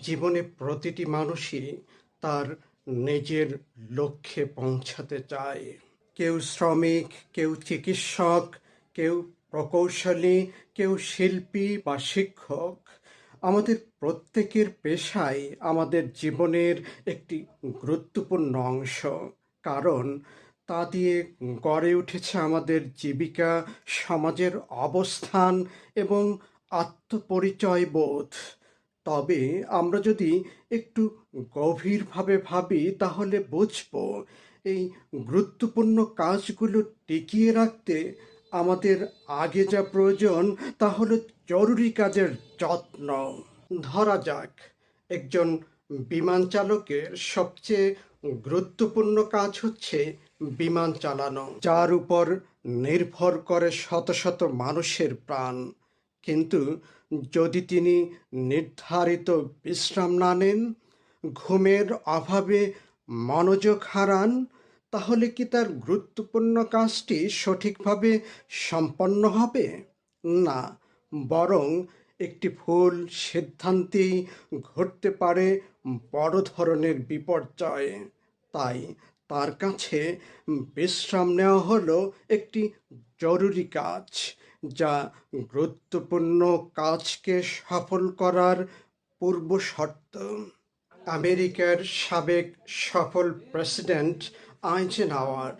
জীবনে প্রতিটি মানুষই তার নিজের লক্ষ্যে পৌঁছাতে চায়। কেউ শ্রমিক, কেউ চিকিৎসক, কেউ প্রকৌশলী, কেউ শিল্পী বা শিক্ষক। আমাদের প্রত্যেকের পেশাই আমাদের জীবনের একটি গুরুত্বপূর্ণ অংশ। কারণ তা দিয়ে গড়ে উঠেছে আমাদের জীবিকা, সমাজের অবস্থান এবং আত্মপরিচয় বোধ তবে আমরা যদি একটু গভীরভাবে ভাবি, তাহলে বুঝব এই গুরুত্বপূর্ণ কাজগুলো টিকিয়ে রাখতে আমাদের আগে যা প্রয়োজন, তা হলো জরুরি কাজের যত্ন। ধরা যাক, একজন বিমান চালকের সবচেয়ে গুরুত্বপূর্ণ কাজ হচ্ছে বিমান চালানো, যার উপর নির্ভর করে শত শত মানুষের প্রাণ। কিন্তু যদি তিনি নির্ধারিত বিশ্রাম না নেন, ঘুমের অভাবে মনোযোগ হারান, তাহলে কি তার গুরুত্বপূর্ণ কাজটি সঠিকভাবে সম্পন্ন হবে? না, বরং একটি ভুল সিদ্ধান্তেই ঘটতে পারে বড় ধরনের বিপর্যয়। তাই তার কাছে বিশ্রাম নেওয়া হলো একটি জরুরি কাজ। যা গুরুত্বপূর্ণ কাজকে সফল করার পূর্ব শর্ত। আমেরিকার সাবেক সফল প্রেসিডেন্ট আইজেনাওয়ার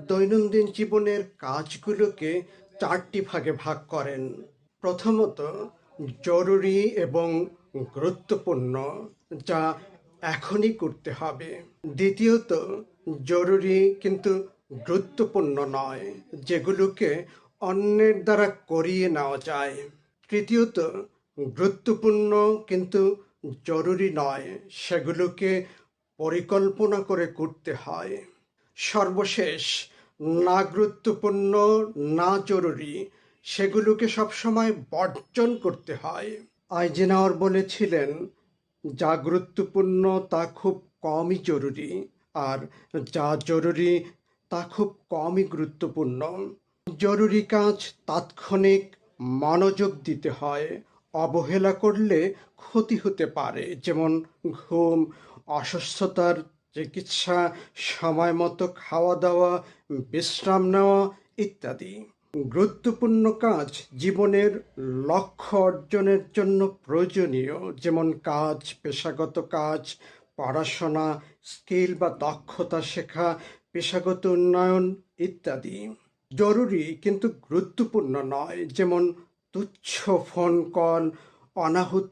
দৈনন্দিন জীবনের কাজগুলোকে চারটি ভাগে ভাগ করেন। প্রথমত, জরুরি এবং গুরুত্বপূর্ণ, যা এখনই করতে হবে। দ্বিতীয়ত, জরুরি কিন্তু গুরুত্বপূর্ণ নয়, যেগুলোকে অন্যের দ্বারা করিয়ে নেওয়া যায়। তৃতীয়ত, গুরুত্বপূর্ণ কিন্তু জরুরি নয়, সেগুলোকে পরিকল্পনা করে করতে হয়। সর্বশেষ, না গুরুত্বপূর্ণ, না জরুরি, সেগুলোকে সবসময় বর্জন করতে হয়। আইজেনাওয়ার বলেছিলেন, যা গুরুত্বপূর্ণ, তা খুব কমই জরুরি, আর যা জরুরি, তা খুব কমই গুরুত্বপূর্ণ। জরুরি কাজ তাৎক্ষণিক মনোযোগ দিতে হয়, অবহেলা করলে ক্ষতি হতে পারে, যেমন ঘুম, অসুস্থতার চিকিৎসা, সময় মতো খাওয়া দাওয়া, বিশ্রাম নেওয়া ইত্যাদি। গুরুত্বপূর্ণ কাজ জীবনের লক্ষ্য অর্জনের জন্য প্রয়োজনীয়, যেমন কাজ, পেশাগত কাজ, পড়াশোনা, স্কিল বা দক্ষতা শেখা, পেশাগত উন্নয়ন ইত্যাদি। জরুরি কিন্তু গুরুত্বপূর্ণ নয়। যেমন তুচ্ছ ফোন কল অনাহুত